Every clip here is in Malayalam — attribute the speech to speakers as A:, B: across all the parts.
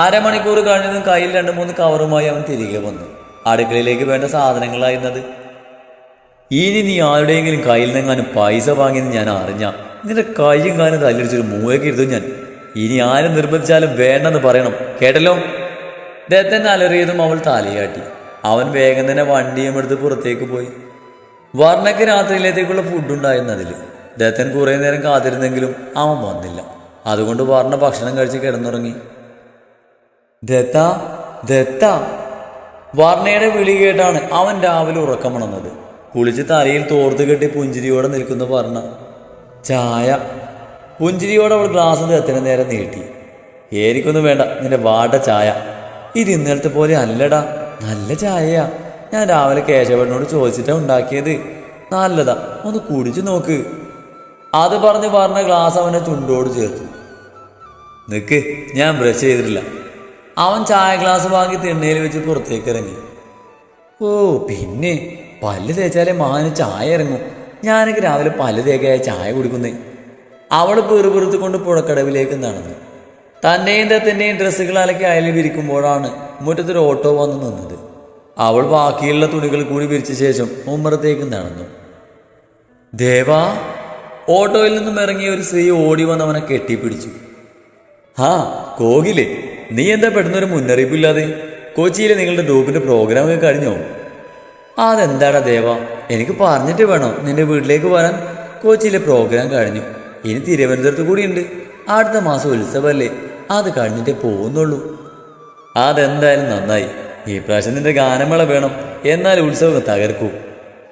A: അരമണിക്കൂർ കഴിഞ്ഞതും കയ്യിൽ രണ്ട് മൂന്ന് കവറുമായി അവൻ തിരികെ വന്നു. അടുക്കളയിലേക്ക് വേണ്ട സാധനങ്ങളായിരുന്നത് ഇനി നീ ആരുടെയെങ്കിലും കയ്യിൽ നിന്നെങ്ങാനും പൈസ വാങ്ങിയെന്ന് ഞാൻ അറിഞ്ഞ നിന്റെ കയ്യും കാനും തല്ലിടിച്ചൊരു മൂവേക്ക് ഇരുത്തും ഞാൻ. ഇനി ആരും നിർബന്ധിച്ചാലും വേണ്ടെന്ന് പറയണം. കേട്ടല്ലോ? ദത്തൻ അലറിയതും അവൾ തലയാട്ടി. അവൻ വേഗം തന്നെ വണ്ടിയും എടുത്ത് പുറത്തേക്ക് പോയി. വർണയ്ക്ക് രാത്രിയിലേക്കുള്ള ഫുഡ് ഉണ്ടായിരുന്നതിൽ ദത്തൻ കുറേ നേരം കാത്തിരുന്നെങ്കിലും അവൻ വന്നില്ല. അതുകൊണ്ട് വർണ ഭക്ഷണം കഴിച്ച് കിടന്നുറങ്ങി. ദത്ത ദത്ത. വർണയുടെ വിളി കേട്ടാണ് അവൻ രാവിലെ ഉറക്കമണന്നത് കുളിച്ച് തലയിൽ തോർത്ത് കെട്ടി പുഞ്ചിരിയോടെ നിൽക്കുന്ന വർണ. ചായ. പുഞ്ചിരിയോടെ അവൾ ഗ്ലാസ് ദത്തിന് നേരെ നീട്ടി. എനിക്കൊന്നും വേണ്ട നിന്റെ വാട ചായ. ഇത് ഇന്നലത്തെ പോലെ അല്ലടാ നല്ല ചായയാ. ഞാൻ രാവിലെ കേശവനോട് ചോദിച്ചിട്ടാ ഉണ്ടാക്കിയത്. നല്ലതാ ഒന്ന് കുടിച്ചു നോക്ക്. അത് പറഞ്ഞ് പറഞ്ഞ ഗ്ലാസ് അവനെ ചുണ്ടോട് ചേർത്തു. നിക്ക് ഞാൻ ബ്രഷ് ചെയ്തിട്ടില്ല. അവൻ ചായ ഗ്ലാസ് വാങ്ങി തിണ്ണയിൽ വെച്ച് പുറത്തേക്ക് ഇറങ്ങി. ഓ പിന്നെ പല്ല് തേച്ചാലേ മാന് ചായ ഇറങ്ങും. ഞാനൊക്കെ രാവിലെ പല്ല് തേക്കായ ചായ കുടിക്കുന്നേ. അവൾ പെറുപെറുത്ത് കൊണ്ട് പുഴക്കടവിലേക്ക് നടന്നു. തന്നെയും തത്തിന്റെയും ഡ്രസ്സുകൾ അലക്കി അയലിൽ വിരിക്കുമ്പോഴാണ് മുറ്റത്തൊരു ഓട്ടോ വന്ന് നിന്നത്. അവൾ ബാക്കിയുള്ള തുണികൾ കൂടി വിരിച്ച ശേഷം ഉമ്മറത്തേക്ക് നടന്നു. ദേവാ ഓട്ടോയിൽ നിന്നും ഇറങ്ങിയ ഒരു സ്ത്രീ ഓടി വന്നവനെ കെട്ടിപ്പിടിച്ചു. ഹാ കോകിലേ നീ എന്താ പെട്ടെന്നൊരു മുന്നറിയിപ്പില്ലാതെ? കൊച്ചിയിലെ നിങ്ങളുടെ ഗ്രൂപ്പിന്റെ പ്രോഗ്രാം ഒക്കെ കഴിഞ്ഞോ? അതെന്താടാ ദേവ? എനിക്ക് പറഞ്ഞിട്ട് വേണം നിന്റെ വീട്ടിലേക്ക് വരാൻ. കൊച്ചിയിലെ പ്രോഗ്രാം കഴിഞ്ഞു. ഇനി തിരുവനന്തപുരത്ത് കൂടിയുണ്ട് അടുത്ത മാസം ഉത്സവമല്ലേ അത് കഴിഞ്ഞിട്ടേ പോകുന്നുള്ളൂ. അതെന്തായാലും നന്നായി. ഈ പ്രാവശ്യം നിന്റെ ഗാനമേള വേണം. എന്നാൽ ഉത്സവം തകർക്കൂ.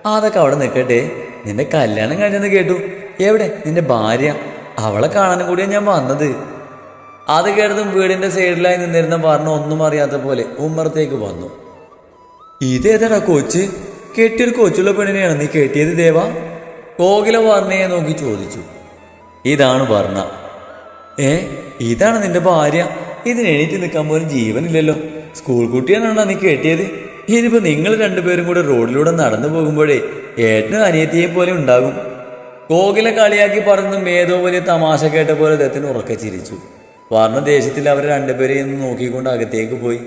A: അതൊക്കെ അവിടെ നിൽക്കട്ടെ. നിന്റെ കല്യാണം കഴിഞ്ഞെന്ന് കേട്ടു. എവിടെ? നിന്റെ ഭാര്യ. അവളെ കാണാനും കൂടിയാണ് ഞാൻ വന്നത്. അത് കേട്ടതും വീടിന്റെ സൈഡിലായി നിന്നിരുന്ന പറഞ്ഞ ഒന്നും അറിയാത്ത പോലെ ഉമ്മറത്തേക്ക് വന്നു. ഇതേതാടാ കൊച്ച്? കെട്ടിയൊരു കൊച്ചുള്ള പെണ്ണിനെയാണ് നീ കെട്ടിയത് ദേവ? കോകില വർണയെ നോക്കി ചോദിച്ചു. ഇതാണ് വർണ. ഏ ഇതാണ് നിന്റെ ഭാര്യ? ഇതിനെണീറ്റ് നിൽക്കാൻ പോലും ജീവനില്ലല്ലോ. സ്കൂൾ കുട്ടിയാണോ നീ കെട്ടിയത്? ഇനിയിപ്പോ നിങ്ങൾ രണ്ടുപേരും കൂടെ റോഡിലൂടെ നടന്നു പോകുമ്പോഴേ ഏട്ടനും അനിയത്തിയെ പോലെ ഉണ്ടാകും. കോകില കളിയാക്കി പറഞ്ഞതും ഏതോ വലിയ തമാശ കേട്ട പോലെ ദത്തിന് ഉറക്കെ ചിരിച്ചു. വർണ ദേശത്തിൽ അവർ രണ്ടുപേരെയും നോക്കിക്കൊണ്ട് അകത്തേക്ക് പോയി.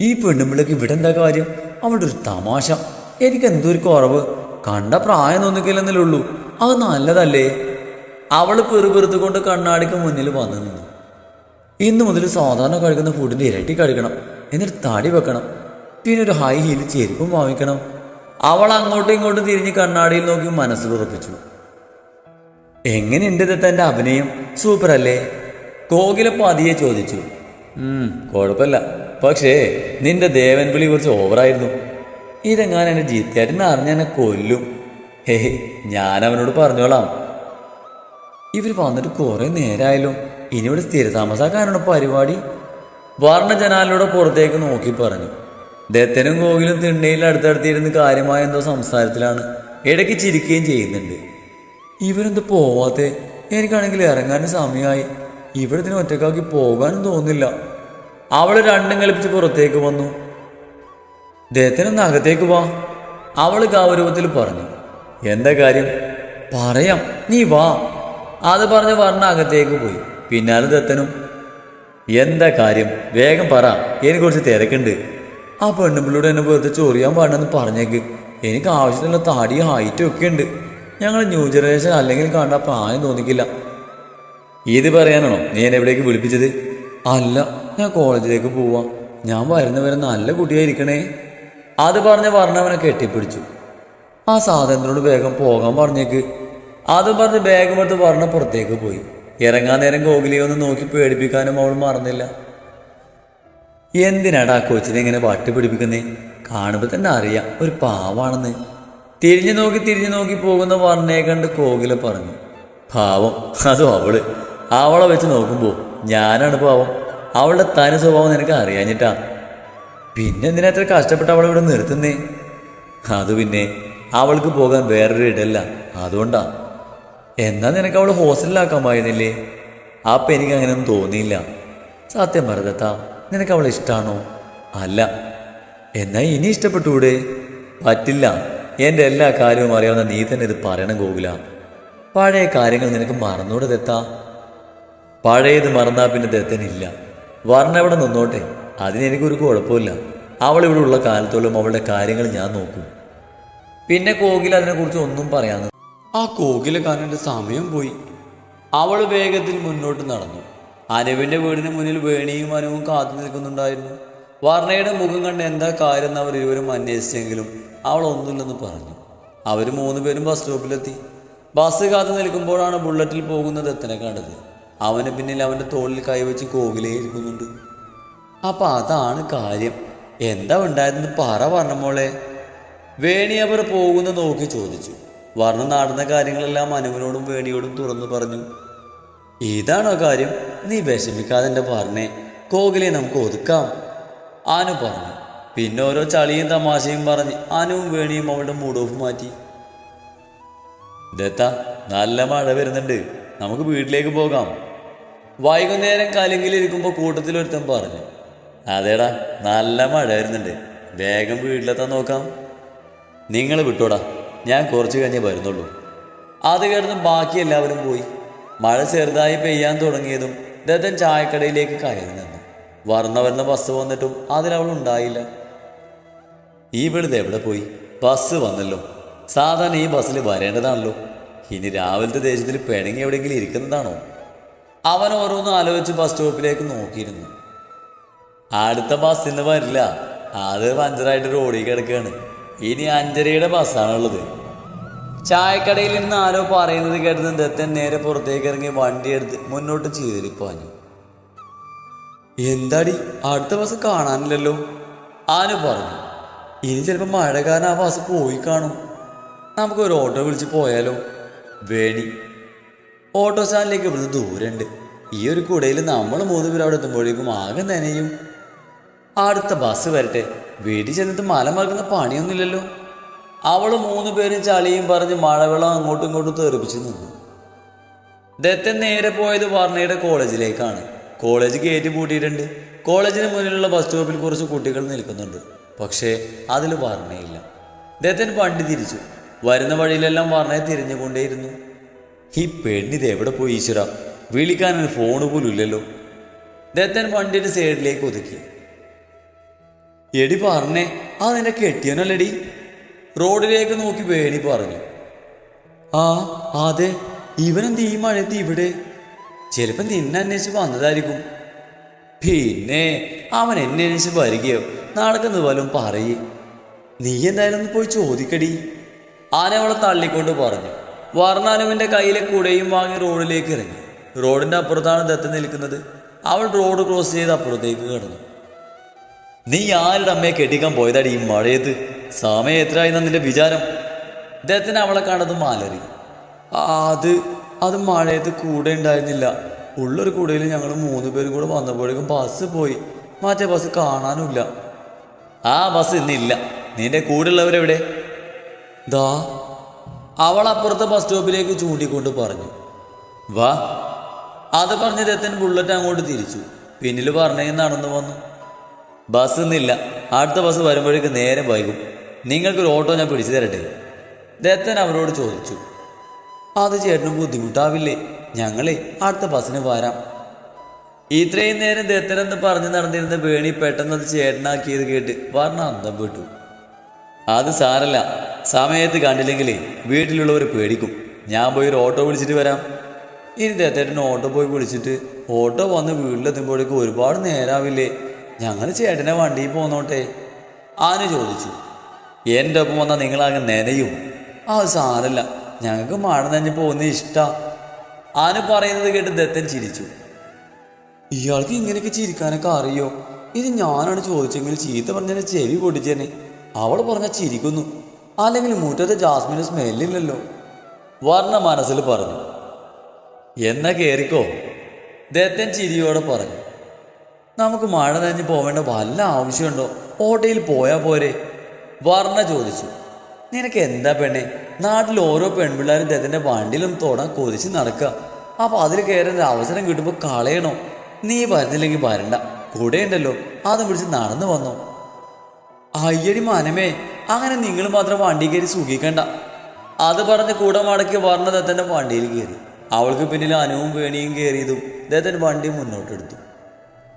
A: ഈ പെണ്ണുമ്പിളക്ക് ഇവിടെ എന്താ കാര്യം? അവളുടെ ഒരു തമാശ. എനിക്ക് എന്തൊരു കുറവ്? കണ്ട പ്രായം തോന്നിക്കില്ലെന്നല്ലേ ഉള്ളൂ അത് നല്ലതല്ലേ? അവൾ പെറുപെറുത്തുകൊണ്ട് കണ്ണാടിക്ക് മുന്നിൽ വന്നു നിന്നു. ഇന്നു മുതൽ സാധാരണ കഴിക്കുന്ന ഫുഡിന്റെ ഇരട്ടി കഴിക്കണം എന്നിട്ട് തടി വെക്കണം. പിന്നെ ഒരു ഹൈ ഹീൽ ചെരുപ്പും വാങ്ങിക്കണം. അവൾ അങ്ങോട്ടും ഇങ്ങോട്ടും തിരിഞ്ഞ് കണ്ണാടിയിൽ നോക്കി മനസ്സിൽ ഉറപ്പിച്ചു. എങ്ങനെയുണ്ട് തന്റെ അഭിനയം? സൂപ്പർ അല്ലേ അതിയെ ചോദിച്ചു. കുഴപ്പമില്ല പക്ഷേ നിന്റെ ദേവൻ വിളി കുറച്ച് ഓവറായിരുന്നു. ഇതെങ്ങാൻ എന്നെ ജീത്തേട്ടൻ അറിഞ്ഞ എന്നെ കൊല്ലും. ഹേ ഞാൻ അവനോട് പറഞ്ഞോളാം. ഇവർ വന്നിട്ട് കുറേ നേരമായല്ലോ ഇനി ഇവിടെ സ്ഥിരതാമസാക്കാനാണ് പരിപാടി. വർണ ജനാലിലൂടെ പുറത്തേക്ക് നോക്കി പറഞ്ഞു. ദത്തനും കോകിലും തിണ്ണയിൽ അടുത്തടുത്തിരുന്ന് കാര്യമായ എന്തോ സംസാരത്തിലാണ്. ഇടയ്ക്ക് ചിരിക്കുകയും ചെയ്യുന്നുണ്ട്. ഇവരെന്ത് പോവാത്തെ? എനിക്കാണെങ്കിൽ ഇറങ്ങാൻ സമയമായി ഇവിടെ ഇതിന് ഒറ്റക്കാക്കി പോകാനും തോന്നില്ല അവൾ രണ്ടും കളിപ്പിച്ച് പുറത്തേക്ക് വന്നു. ദേഹത്തിനൊന്ന് അകത്തേക്ക് വാ. അവൾ ഗൗരവത്തിൽ പറഞ്ഞു എന്താ കാര്യം? പറയാം. നീ വാ. അത് പറഞ്ഞ് പറഞ്ഞ അകത്തേക്ക് പോയി. പിന്നാലെ ദത്തനും എന്താ കാര്യം? വേഗം പറ. എനിക്ക് കുറച്ച് തിരക്കുണ്ട്. ആ പെണ്ണുമ്പിള്ളോട് എന്നെ വെറുതെ ചൊറിയാൻ പാടില്ലെന്ന് പറഞ്ഞേക്ക്. എനിക്ക് ആവശ്യത്തിനുള്ള താടിയും ഹൈറ്റും ഒക്കെ ഉണ്ട്. ഞങ്ങൾ ന്യൂ ജനറേഷൻ അല്ലെങ്കിൽ കണ്ട പ്രായം തോന്നിക്കില്ല. ഇത് പറയാനാണോ? നീ എന്നെ എവിടേക്ക് വിളിപ്പിച്ചത്? അല്ല ഞാൻ കോളേജിലേക്ക് പോവാം. ഞാൻ വരുന്നവരെ നല്ല കുട്ടിയായിരിക്കണേ. അത് പറഞ്ഞ പറഞ്ഞവനെ കെട്ടിപ്പിടിച്ചു. ആ സാധനത്തിനോട് വേഗം പോകാൻ പറഞ്ഞേക്ക്. അതും പറഞ്ഞ് ബാഗും എടുത്ത് പറഞ്ഞ പുറത്തേക്ക് പോയി. ഇറങ്ങാൻ നേരം ഗോകുലിയെ ഒന്ന് നോക്കി പേടിപ്പിക്കാനും അവൾ മറന്നില്ല. എന്തിനാടാ കൊച്ചിനെ ഇങ്ങനെ വട്ടി പിടിപ്പിക്കുന്നേ? കാണുമ്പോൾ തന്നെ അറിയാം ഒരു പാവാണെന്ന്. തിരിഞ്ഞു നോക്കി തിരിഞ്ഞു നോക്കി പോകുന്ന വർണയെ കണ്ട് കോകില പറഞ്ഞു. പാവം അതും അവൾ. അവളെ വെച്ച് നോക്കുമ്പോൾ ഞാനാണ് പാവം. അവളുടെ തനി സ്വഭാവം നിനക്ക് അറിയാഞ്ഞിട്ടാ. പിന്നെ എന്തിനാ അത്ര കഷ്ടപ്പെട്ട് അവളെ ഇവിടെ നിർത്തുന്നേ? അത് പിന്നെ അവൾക്ക് പോകാൻ വേറൊരു ഇടല്ല. അതുകൊണ്ടാ. എന്നാ നിനക്ക് അവൾ ഹോസ്റ്റലിലാക്കാൻ പായിരുന്നില്ലേ അപ്പം എനിക്ക് അങ്ങനെയൊന്നും തോന്നിയില്ല. സത്യം പറഞ്ഞത്ത നിനക്ക് അവളെ ഇഷ്ടമാണോ അല്ല. എന്നാ ഇനി ഇഷ്ടപ്പെട്ടൂടെ പറ്റില്ല. എന്റെ എല്ലാ കാര്യവും അറിയാവുന്ന നീ തന്നെ ഇത് പറയണം ഗോകുല. പഴയ കാര്യങ്ങൾ നിനക്ക് മറന്നുകൂടെ ദത്താ പഴയത് മറന്നാ പിന്നെ ദത്തനില്ല. വർണ ഇവിടെ നിന്നോട്ടെ? അതിനെനിക്കൊരു കുഴപ്പമില്ല. അവളിവിടെ ഉള്ള കാലത്തോളം അവളുടെ കാര്യങ്ങൾ ഞാൻ നോക്കും. പിന്നെ കോകിൽ അതിനെക്കുറിച്ച് ഒന്നും പറയാന്ന് ആ കോകില കാണേണ്ട സമയം പോയി. അവൾ വേഗത്തിൽ മുന്നോട്ട് നടന്നു. അനുവിന്റെ വീടിന് മുന്നിൽ വേണിയും അനുവും കാത്തു നിൽക്കുന്നുണ്ടായിരുന്നു. വർണയുടെ മുഖം കണ്ട് എന്താ കാര്യം അവർ ഇരുവരും അന്വേഷിച്ചെങ്കിലും അവൾ ഒന്നുമില്ലെന്ന് പറഞ്ഞു. അവർ മൂന്ന് പേരും ബസ് സ്റ്റോപ്പിലെത്തി ബസ് കാത്തു നിൽക്കുമ്പോഴാണ് ബുള്ളറ്റിൽ പോകുന്നത് എത്തനെ കണ്ടത്. അവന് പിന്നിൽ അവന്റെ തോളിൽ കൈവച്ച് കോകിലേ ഇരിക്കുന്നുണ്ട്. അപ്പം അതാണ് കാര്യം. എന്താ ഉണ്ടായിരുന്നു പറ പറഞ്ഞ മോളെ. വേണി അവർ പോകുന്ന നോക്കി ചോദിച്ചു. വർണ നടന്ന കാര്യങ്ങളെല്ലാം അനുവിനോടും വേണിയോടും തുറന്നു പറഞ്ഞു. ഇതാണോ കാര്യം? നീ വിഷമിക്കാതെ എന്റെ പറഞ്ഞേ കോകിലെ നമുക്ക് ഒതുക്കാം. അനു പറഞ്ഞു. പിന്നെ ഓരോ ചളിയും തമാശയും പറഞ്ഞ് അനുവും വേണിയും അവളുടെ മൂഡ് ഓഫ് മാറ്റി. ദത്ത നല്ല മഴ വരുന്നുണ്ട്. നമുക്ക് വീട്ടിലേക്ക് പോകാം. വൈകുന്നേരം കലിങ്കിലിരിക്കുമ്പോൾ കൂട്ടത്തിൽ ഒരുത്തൻ പറഞ്ഞു അതേടാ നല്ല മഴ വരുന്നുണ്ട് വേഗം വീട്ടിലെത്താൻ നോക്കാം. നിങ്ങൾ വിട്ടോടാ ഞാൻ കുറച്ച് കഴിഞ്ഞേ വരുന്നുള്ളൂ. അത് കിടന്ന് ബാക്കി എല്ലാവരും പോയി. മഴ ചെറുതായി പെയ്യാൻ തുടങ്ങിയതും ദത്തൻ ചായക്കടയിലേക്ക് കയറി നിന്നു. വർണ വരുന്ന ബസ് വന്നിട്ടും അതിലവൾ ഉണ്ടായില്ല. ഈ വെളുത് എവിടെ പോയി? ബസ് വന്നല്ലോ. സാധാരണ ഈ ബസ്സിൽ വരേണ്ടതാണല്ലോ. ഇനി രാവിലത്തെ ദേശത്തിൽ പെണങ്ങി എവിടെയെങ്കിലും ഇരിക്കുന്നതാണോ? അവൻ ഓരോന്നും ആലോചിച്ച് ബസ് സ്റ്റോപ്പിലേക്ക് നോക്കിയിരുന്നു. അടുത്ത ബസ് ഇന്ന് വരില്ല. അത് പഞ്ചറായിട്ട് റോഡിൽ കിടക്കുകയാണ്. ഇനി അഞ്ചരയുടെ ബസ്സാണുള്ളത് ചായക്കടയിൽ നിന്ന് ആരോ പറയുന്നത് കേട്ടത് ദത്തൻ നേരെ പുറത്തേക്ക് ഇറങ്ങി വണ്ടി വണ്ടിയെടുത്ത് മുന്നോട്ട് ചീറിപ്പോഞ്ഞു. എന്താടി? അടുത്ത ബസ് കാണാനില്ലല്ലോ? ആനു പറഞ്ഞു. ഇനി ചിലപ്പോൾ മഴ കാരണം ആ ബസ് പോയി കാണും. നമുക്ക് ഒരു ഓട്ടോ വിളിച്ച് പോയാലോ? വേണി. ഓട്ടോ സ്റ്റാൻഡിലേക്ക് ഇവിടുന്ന് ദൂരമുണ്ട് ഈ ഒരു കുടയിൽ നമ്മൾ മൂന്ന് പേർ അവിടെ എത്തുമ്പോഴേക്കും ആകെ നനയും. അടുത്ത ബസ് വരട്ടെ. വീട്ടിൽ ചെന്നിട്ട് മല മറക്കുന്ന പണിയൊന്നുമില്ലല്ലോ. അവൾ മൂന്ന് പേരും ചളിയും പറഞ്ഞ് മഴവെള്ളം അങ്ങോട്ടും ഇങ്ങോട്ടും തെറിപ്പിച്ച് നിന്നു. ദത്തൻ നേരെ പോയത് വർണയുടെ കോളേജിലേക്കാണ്. College gate പൂട്ടിയിട്ടുണ്ട്. കോളേജിന് മുന്നിലുള്ള ബസ് സ്റ്റോപ്പിൽ കുറച്ച് കുട്ടികൾ നിൽക്കുന്നുണ്ട്. പക്ഷേ അതിൽ വർണയില്ല. ദത്തൻ പണ്ടി തിരിച്ചു. വരുന്ന വഴിയിലെല്ലാം വർണയെ തിരിഞ്ഞുകൊണ്ടേയിരുന്നു. ഈ പെണ്ണിത് എവിടെ പോയി ഈശ്വര? വിളിക്കാനൊരു ഫോൺ പോലും ഇല്ലല്ലോ. ദത്തൻ വണ്ടിയുടെ സൈഡിലേക്ക് ഒതുക്കി. എടി പറഞ്ഞേ ആ നിന്റെ കെട്ടിയനല്ലടി റോഡിലേക്ക് നോക്കി വേണി പറഞ്ഞു. ആ അതെ ഇവനെന്ത് ഈ മഴയത്ത് ഇവിടെ? ചിലപ്പം നിന്നെ അന്വേഷിച്ച് വന്നതായിരിക്കും. പിന്നെ അവൻ എന്നെ അന്വേഷിച്ച് വരികയോ നടക്കുന്ന പോലും പറയേ. നീ എന്തായാലും ഒന്ന് പോയി ചോദിക്കടി. ആനവളെ തള്ളിക്കൊണ്ട് പറഞ്ഞു. വർണാനുവിന്റെ കയ്യിലെ കുടയും വാങ്ങി റോഡിലേക്ക് ഇറങ്ങി. റോഡിന്റെ അപ്പുറത്താണ് ദത്ത് നിൽക്കുന്നത്. അവൾ റോഡ് ക്രോസ് ചെയ്ത് അപ്പുറത്തേക്ക് കിടന്നു. നീ ആരുടെ അമ്മയെ കെട്ടിക്കാൻ പോയതാടി ഈ മഴയത്ത്? സമയം എത്രയായി നിന്റെ വിചാരം? ദത്തിന് അവളെ കണ്ടത് മാലറി. "ആ, അത് അത് മഴയത്ത് കൂടെ ഉണ്ടായിരുന്നില്ല. ഉള്ളൊരു കൂടയിൽ ഞങ്ങൾ മൂന്ന് പേരും കൂടെ വന്നപ്പോഴേക്കും ബസ് പോയി. മറ്റേ ബസ് കാണാനുമില്ല. ആ ബസ് ഇന്നില്ല. നിന്റെ കൂടെയുള്ളവരെവിടെ? ദാ അവൾ അപ്പുറത്തെ ബസ് സ്റ്റോപ്പിലേക്ക് ചൂണ്ടിക്കൊണ്ട് പറഞ്ഞു. വാ. അത് പറഞ്ഞ് രത്തൻ ബുള്ളറ്റ് അങ്ങോട്ട് തിരിച്ചു. പിന്നിൽ പറഞ്ഞേ നടന്നു വന്നു. ബസ് ഇന്നില്ല അടുത്ത ബസ് വരുമ്പോഴേക്ക് നേരെ വൈകും. നിങ്ങൾക്കൊരു ഓട്ടോ ഞാൻ പിടിച്ചു തരട്ടെ? ദത്തൻ അവരോട് ചോദിച്ചു. അത് ചേട്ടന് ബുദ്ധിമുട്ടാവില്ലേ? ഞങ്ങളെ അടുത്ത ബസ്സിന് വരാം. ഇത്രയും നേരം ദത്തനെന്ന് പറഞ്ഞ് നടന്നിരുന്ന വേണി പെട്ടെന്ന് അത് ചേട്ടനാക്കിയത് കേട്ട് വർണ അന്തം വിട്ടു. അത് സാരല്ല. സമയത്ത് കണ്ടില്ലെങ്കിൽ വീട്ടിലുള്ളവർ പേടിക്കും. ഞാൻ പോയി ഒരു ഓട്ടോ വിളിച്ചിട്ട് വരാം. ഇനി ദത്തേട്ടന് ഓട്ടോ പോയി വിളിച്ചിട്ട് ഓട്ടോ വന്ന് വീട്ടിലെത്തുമ്പോഴേക്കും ഒരുപാട് നേരാവില്ലേ? ഞങ്ങൾ ചേട്ടനെ വണ്ടിയിൽ പോന്നോട്ടെ. ആന ചോദിച്ചു. എന്റെ ഒപ്പം വന്നാൽ നിങ്ങളാകെ നനയും. ആ സാരല്ല. ഞങ്ങൾക്ക് മഴ നനഞ്ഞ് പോകുന്ന ഇഷ്ടാ. ആന പറയുന്നത് കേട്ട് ദത്തൻ ചിരിച്ചു. ഇയാൾക്ക് ഇങ്ങനെയൊക്കെ ചിരിക്കാനൊക്കെ അറിയോ? ഇത് ഞാനാണ് ചോദിച്ചെങ്കിൽ ചീത്ത പറഞ്ഞ ചെവി പൊട്ടിച്ചേനെ. അവൾ പറഞ്ഞാൽ ചിരിക്കുന്നു. അല്ലെങ്കിൽ മുറ്റത്തെ ജാസ്മിന് സ്മെല്ലില്ലല്ലോ. വർണ മനസ്സിൽ പറഞ്ഞു. എന്നാ കയറിക്കോ ദത്തൻ ചിരിയോടെ പറഞ്ഞു. നമുക്ക് മഴ നനഞ്ഞ് പോവേണ്ട വല്ല ആവശ്യമുണ്ടോ? ഓട്ടയിൽ പോയാൽ പോരെ വർണ ചോദിച്ചു. നിനക്ക് എന്താ പെണ്ണെ? നാട്ടിൽ ഓരോ പെൺപിള്ളേരും ദത്തന്റെ വണ്ടിയിലും തൊടാൻ കൊതിച്ച് നടക്കുക അപ്പോൾ അതിൽ കയറേണ്ട അവസരം കിട്ടുമ്പോൾ കളയണോ? നീ വരുന്നില്ലെങ്കിൽ വരണ്ട. കൂടെയുണ്ടല്ലോ അതും പിടിച്ച് നടന്നു വന്നോ. അയ്യടി മനമേ അങ്ങനെ നിങ്ങൾ മാത്രം വണ്ടി കയറി സുഖിക്കണ്ട അത് പറഞ്ഞ് കൂടെ മടക്കി വർണ ദത്തന്റെ വണ്ടിയിൽ കയറി. അവൾക്ക് പിന്നിൽ അനുവും വേണിയും കയറിയതും ദത്തൻ വണ്ടി മുന്നോട്ടെടുത്തു.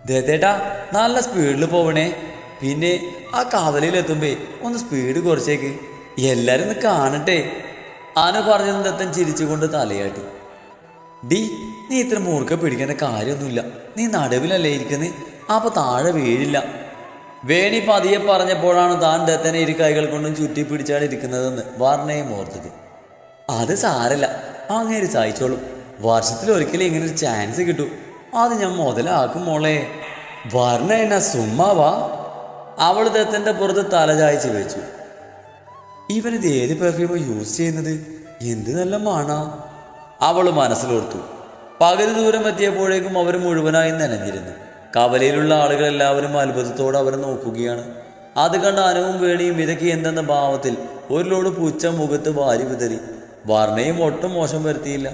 A: ദേത്തേട്ടാ നല്ല സ്പീഡിൽ പോവണേ. പിന്നെ ആ കവലയിലെത്തുമ്പേ ഒന്ന് സ്പീഡ് കുറച്ചേക്ക്. എല്ലാവരും ഒന്ന് കാണട്ടെ. ആന പറഞ്ഞതും ദത്തൻ ചിരിച്ചുകൊണ്ട് തലയാട്ടി. ഡി നീ ഇത്ര മൂർക്ക പിടിക്കേണ്ട കാര്യമൊന്നുമില്ല. നീ നടുവിലല്ലേ ഇരിക്കുന്നത് അപ്പൊ താഴെ വീഴില്ല. വേണി പതിയെ പറഞ്ഞപ്പോഴാണ് താൻ ദത്തനെ ഇരു കൈകൾ കൊണ്ടും ചുറ്റി പിടിച്ചാണ് ഇരിക്കുന്നതെന്ന് വർണയും ഓർത്തത്. അത് സാരല്ല. അങ്ങനെ സഹിച്ചോളൂ. വർഷത്തിൽ ഒരിക്കലും ഇങ്ങനെ ഒരു ചാൻസ് കിട്ടും. അത് ഞാൻ മുതലാക്കും മോളെ. വർണ എന്നാ സുമ്മാവാ? അവൾ ദത്തന്റെ പുറത്ത് തല ചായച്ച് വെച്ചു. ഇവനിത് ഏത് പെർഫ്യൂമാണ് യൂസ് ചെയ്യുന്നത്? എന്ത് നല്ല മണ? അവൾ മനസ്സിലോർത്തു. പകുതി ദൂരം എത്തിയപ്പോഴേക്കും അവർ മുഴുവനായി നനഞ്ഞിരുന്നു. കവലയിലുള്ള ആളുകളെല്ലാവരും അത്ഭുതത്തോടെ അവരെ നോക്കുകയാണ്. അത് കണ്ട അനവും വേണിയും ഇതൊക്കെ എന്തെന്ന ഭാവത്തിൽ ഒരു ലോഡ് പുച്ച മുഖത്ത് വാരി വിതറി. വർണയും ഒട്ടും മോശം വരുത്തിയില്ല.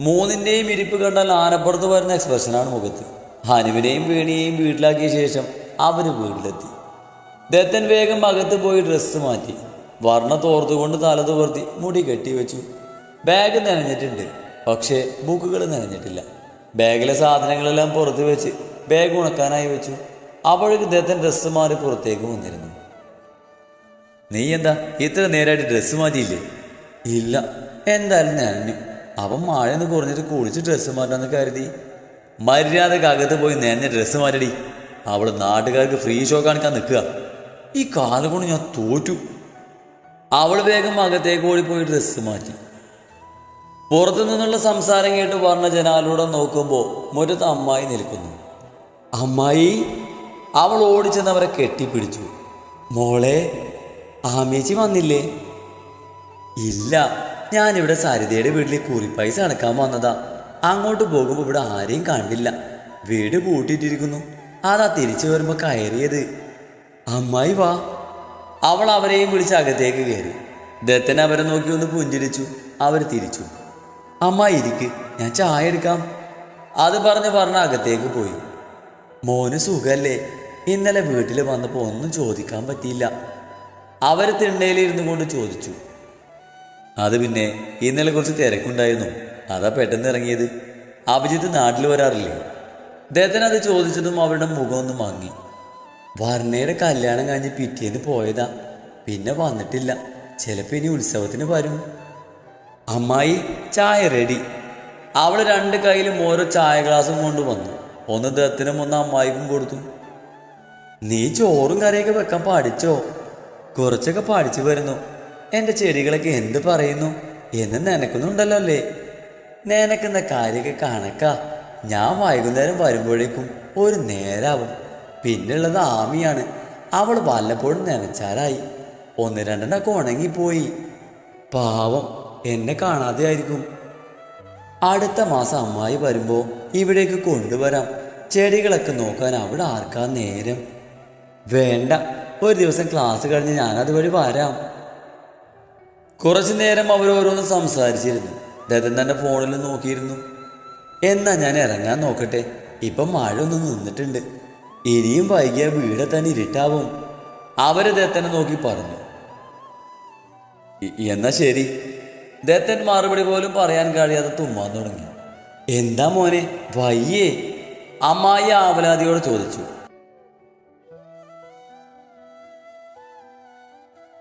A: മൂന്നിന്റെയും ഇരിപ്പ് കണ്ടാൽ ആനപ്പുറത്ത് വരുന്ന എക്സ്പ്രഷനാണ് മുഖത്ത്. ഹനുവിനെയും വേണിയെയും വീട്ടിലാക്കിയ ശേഷം അവർ വീട്ടിലെത്തി. ദത്തൻ വേഗം അകത്ത് പോയി ഡ്രസ്സ് മാറ്റി. വർണ തോർത്തുകൊണ്ട് തല തുവർത്തി മുടി കെട്ടി വെച്ചു. ബാഗ് നനഞ്ഞിട്ടുണ്ട്. പക്ഷേ ബുക്കുകൾ നനഞ്ഞിട്ടില്ല. ബാഗിലെ സാധനങ്ങളെല്ലാം പുറത്ത് വെച്ച് ബാഗ് ഉണക്കാനായി വെച്ചു. അപ്പോഴേക്ക് ദത്തൻ ഡ്രസ്സ് മാറി പുറത്തേക്ക് വന്നിരുന്നു. നീ എന്താ ഇത്ര നേരമായിട്ട് ഡ്രസ്സ് മാറ്റിയില്ലേ? ഇല്ല. എന്തായാലും നനഞ്ഞു അവൻ മഴയൊന്ന് കുറഞ്ഞിട്ട് കുളിച്ച് ഡ്രസ്സ് മാറ്റാന്ന് കരുതി. മര്യാദയ്ക്ക് അകത്ത് പോയി നനഞ്ഞ ഡ്രസ്സ് മാറ്റടി. അവൾ നാട്ടുകാർക്ക് ഫ്രീ ഷോ കാണിക്കാൻ നിൽക്കുക. ഈ കാലം കൊണ്ട് ഞാൻ തോറ്റു. അവൾ വേഗം അകത്തേക്ക് ഓടിപ്പോയി ഡ്രസ്സ് മാറ്റി. പുറത്തു നിന്നുള്ള സംസാരം കേട്ട് പറഞ്ഞ ജനാലൂടെ നോക്കുമ്പോൾ മുറ്റത്ത് അമ്മായി നിൽക്കുന്നു. അമ്മായി അവൾ ഓടിച്ചെന്നവരെ കെട്ടിപ്പിടിച്ചു. മോളെ ആമേച്ചി വന്നില്ലേ? ഇല്ല ഞാനിവിടെ സരിതയുടെ വീട്ടിൽ കുറിപ്പൈസ അടക്കാൻ വന്നതാ. അങ്ങോട്ട് പോകുമ്പോൾ ഇവിടെ ആരെയും കണ്ടില്ല. വീട് പൂട്ടിയിട്ടിരിക്കുന്നു. അതാ തിരിച്ചു വരുമ്പോൾ കയറിയത്. അമ്മായി വാ. അവൾ അവരെയും വിളിച്ച് അകത്തേക്ക് കയറി. ദത്തൻ അവരെ നോക്കി ഒന്ന് പുഞ്ചിരിച്ചു. അവർ തിരിച്ചു. അമ്മായി ഇരിക്ക്. ഞാൻ ചായ എടുക്കാം. അത് പറഞ്ഞ് പറഞ്ഞ അകത്തേക്ക് പോയി. മോന് സുഖല്ലേ? ഇന്നലെ വീട്ടിൽ വന്നപ്പോൾ ഒന്നും ചോദിക്കാൻ പറ്റിയില്ല. അവർ തിണ്ണയിലിരുന്നു കൊണ്ട് ചോദിച്ചു. അത് പിന്നെ ഇന്നലെ കുറച്ച് തിരക്കുണ്ടായിരുന്നു. അതാ പെട്ടെന്ന് ഇറങ്ങിയത്. അഭിജിത്ത് നാട്ടിൽ വരാറില്ലേ? ദത്തൻ അത് ചോദിച്ചതും അവരുടെ മുഖം ഒന്ന് മങ്ങി. വർണയുടെ കല്യാണം കഴിഞ്ഞ് പിറ്റേന്ന് പോയതാ. പിന്നെ വന്നിട്ടില്ല. ചിലപ്പോൾ ഇനി ഉത്സവത്തിന് വരും. അമ്മായി ചായ റെഡി അവൾ രണ്ട് കയ്യിലും ഓരോ ചായ ഗ്ലാസും കൊണ്ടുവന്നു ഒന്ന് ദത്തിനും ഒന്ന് അമ്മായിക്കും കൊടുത്തു. നീ ചോറും കറിയൊക്കെ വെക്കാൻ പാടിച്ചോ? കുറച്ചൊക്കെ പഠിച്ചു വരുന്നു. എന്റെ ചെടികളൊക്കെ എന്ത് പറയുന്നു? എന്ന് നനക്കുന്നുണ്ടല്ലോ അല്ലേ? നനക്കുന്ന കാര്യമൊക്കെ കണക്കാ ഞാൻ വൈകുന്നേരം വരുമ്പോഴേക്കും ഒരു നേരാവും. പിന്നുള്ളത് ആമിയാണ്. അവൾ വല്ലപ്പോഴും നനച്ചാലായി. ഒന്ന് രണ്ടെണ്ണൊക്കെ ഉണങ്ങിപ്പോയി. പാവം എന്നെ കാണാതെ ആയിരിക്കും അടുത്ത മാസം അമ്മായി വരുമ്പോൾ ഇവിടേക്ക് കൊണ്ടുവരാം. ചെടികളൊക്കെ നോക്കാൻ അവിടെ ആർക്കാ നേരം? വേണ്ട ഒരു ദിവസം ക്ലാസ് കഴിഞ്ഞ് ഞാൻ അതുവഴി വരാം. കുറച്ചു നേരം അവരോരോന്ന് സംസാരിച്ചിരുന്നു. ദത്തൻ തന്റെ ഫോണിൽ നോക്കിയിരുന്നു. എന്നാ ഞാൻ ഇറങ്ങാൻ നോക്കട്ടെ? ഇപ്പം മഴ ഒന്ന് നിന്നിട്ടുണ്ട്. ഇനിയും വൈകിയ വീടെത്താൻ ഇരുട്ടാവും. അവർ ദത്തനെ നോക്കി പറഞ്ഞു. "ഇ- എന്നാ ശരി. ദത്തൻ മറുപടി പോലും പറയാൻ കഴിയാതെ തുമ്മാൻ തുടങ്ങി. എന്താ മോനെ വയ്യേ അമ്മായി ആവലാതിയോട് ചോദിച്ചു.